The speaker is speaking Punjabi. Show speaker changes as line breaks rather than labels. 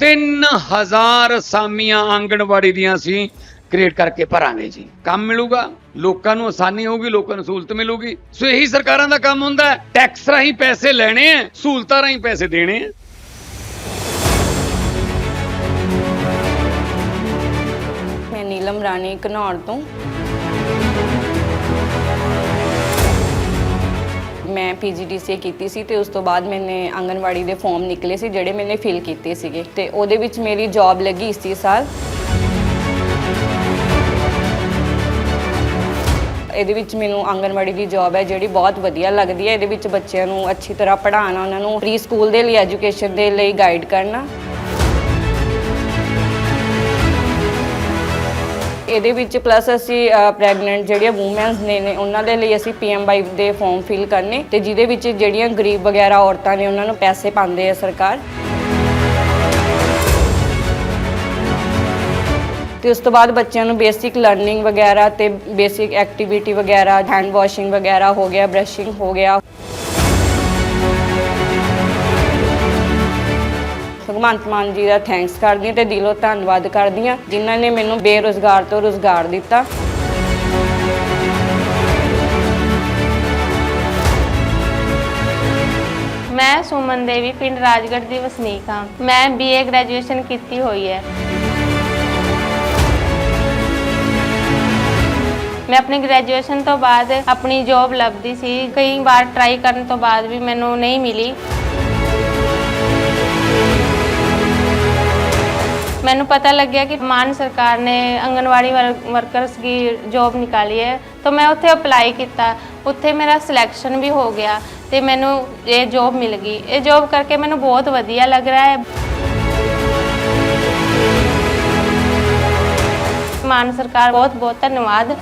3000 ਅਸਾਮੀਆਂ ਆਂਗਣਵਾੜੀ ਦੀਆਂ ਅਸੀਂ ਕ੍ਰੀਏਟ ਕਰਕੇ ਭਰਾਂਗੇ ਜੀ। ਕੰਮ ਮਿਲੂਗਾ, ਲੋਕਾਂ ਨੂੰ ਆਸਾਨੀ ਹੋਊਗੀ, ਲੋਕਾਂ ਨੂੰ ਸਹੂਲਤ ਮਿਲੂਗੀ। ਸੋ ਇਹੀ ਸਰਕਾਰਾਂ ਦਾ ਕੰਮ ਹੁੰਦਾ ਹੈ। ਟੈਕਸ ਰਾਹੀਂ ਪੈਸੇ ਲੈਣੇ ਆ ਸਹੂਲਤਾਂ ਰਾਹੀਂ ਪੈਸੇ ਦੇਣੇ ਆ
ਮੈਂ ਨੀਲਮ ਰਾਣੀ, ਘਨੌਰ ਤੋਂ। ਪੀਜੀਡੀਸੀਏ ਕੀਤੀ ਸੀ ਤੇ ਉਸ ਤੋਂ ਬਾਅਦ ਮੈਨੇ ਆਂਗਨਵਾੜੀ ਦੇ ਫਾਰਮ ਨਿਕਲੇ ਸੀ, ਜਿਹੜੇ ਮੈਨੇ ਫਿਲ ਕੀਤੇ ਸੀਗੇ। ਤੇ ਉਹਦੇ ਵਿੱਚ ਮੇਰੀ ਜੌਬ ਲੱਗੀ ਇਸੇ ਸਾਲ। ਇਹਦੇ ਵਿੱਚ ਮੈਨੂੰ ਆਂਗਨਵਾੜੀ ਦੀ ਜੌਬ ਹੈ, ਜਿਹੜੀ ਬਹੁਤ ਵਧੀਆ ਲੱਗਦੀ ਹੈ। ਇਹਦੇ ਵਿੱਚ ਬੱਚਿਆਂ ਨੂੰ ਅੱਛੀ ਤਰ੍ਹਾਂ ਪੜ੍ਹਾਉਣਾ, ਉਹਨਾਂ ਨੂੰ ਪ੍ਰੀ ਸਕੂਲ ਦੇ ਲਈ ਐਜੂਕੇਸ਼ਨ ਦੇ ਲਈ ਗਾਈਡ ਕਰਨਾ। ਇਹਦੇ ਵਿੱਚ ਪਲੱਸ ਅਸੀਂ ਪ੍ਰੈਗਨੈਂਟ ਜਿਹੜੀਆਂ ਔਮਨਸ ਨੇ ਨੇ ਉਹਨਾਂ ਦੇ ਲਈ ਅਸੀਂ ਪੀਐਮਵਾਈ ਦੇ ਫਾਰਮ ਫਿਲ ਕਰਨੇ ਤੇ ਜਿਹਦੇ ਵਿੱਚ ਜਿਹੜੀਆਂ ਗਰੀਬ ਵਗੈਰਾ ਔਰਤਾਂ ਨੇ ਉਹਨਾਂ ਨੂੰ ਪੈਸੇ ਪਾਉਂਦੇ ਆ ਸਰਕਾਰ। ਤੇ ਉਸ ਤੋਂ ਬਾਅਦ ਬੱਚਿਆਂ ਨੂੰ ਬੇਸਿਕ ਲਰਨਿੰਗ ਵਗੈਰਾ ਤੇ ਬੇਸਿਕ ਐਕਟੀਵਿਟੀ ਵਗੈਰਾ ਹੈਂਡ ਵਾਸ਼ਿੰਗ ਵਗੈਰਾ ਹੋ ਗਿਆ ਬ੍ਰਸ਼ਿੰਗ ਹੋ ਗਿਆ। ਭਗਵੰਤ ਮਾਨ ਜੀ ਦਾ ਥੈਂਕਸ ਕਰਦੀ ਹਾਂ ਤੇ ਦਿਲੋਂ ਧੰਨਵਾਦ ਕਰਦੀ ਹਾਂ, ਜਿਨ੍ਹਾਂ ਨੇ ਮੈਨੂੰ ਬੇਰੁਜ਼ਗਾਰ ਤੋਂ ਰੁਜ਼ਗਾਰ ਦਿੱਤਾ।
ਮੈਂ ਸੁਮਨ ਦੇਵੀ, ਪਿੰਡ ਰਾਜਗੜ੍ਹ ਦੀ ਵਸਨੀਕ ਹਾਂ। ਮੈਂ ਬੀਏ ਗ੍ਰੈਜੂਏਸ਼ਨ ਕੀਤੀ ਹੋਈ ਹੈ। ਮੈਂ ਆਪਣੀ ਗ੍ਰੈਜੂਏਸ਼ਨ ਤੋਂ ਬਾਅਦ ਆਪਣੀ ਜੌਬ ਲੱਭਦੀ ਸੀ। ਕਈ ਵਾਰ ਟਰਾਈ ਕਰਨ ਤੋਂ ਬਾਅਦ ਵੀ ਮੈਨੂੰ ਨਹੀਂ ਮਿਲੀ। ਮੈਨੂੰ ਪਤਾ ਲੱਗਿਆ ਕਿ ਮਾਨ ਸਰਕਾਰ ਨੇ ਆਂਗਨਵਾੜੀ ਵਰਕਰਸ ਦੀ ਜੌਬ ਨਿਕਾਲੀ ਹੈ, ਤਾਂ ਮੈਂ ਉੱਥੇ ਅਪਲਾਈ ਕੀਤਾ। ਉੱਥੇ ਮੇਰਾ ਸਿਲੈਕਸ਼ਨ ਵੀ ਹੋ ਗਿਆ ਤੇ ਮੈਨੂੰ ਇਹ ਜੌਬ ਮਿਲ ਗਈ। ਇਹ ਜੌਬ ਕਰਕੇ ਮੈਨੂੰ ਬਹੁਤ ਵਧੀਆ ਲੱਗ ਰਿਹਾ ਹੈ। ਮਾਨ ਸਰਕਾਰ ਬਹੁਤ ਬਹੁਤ ਧੰਨਵਾਦ।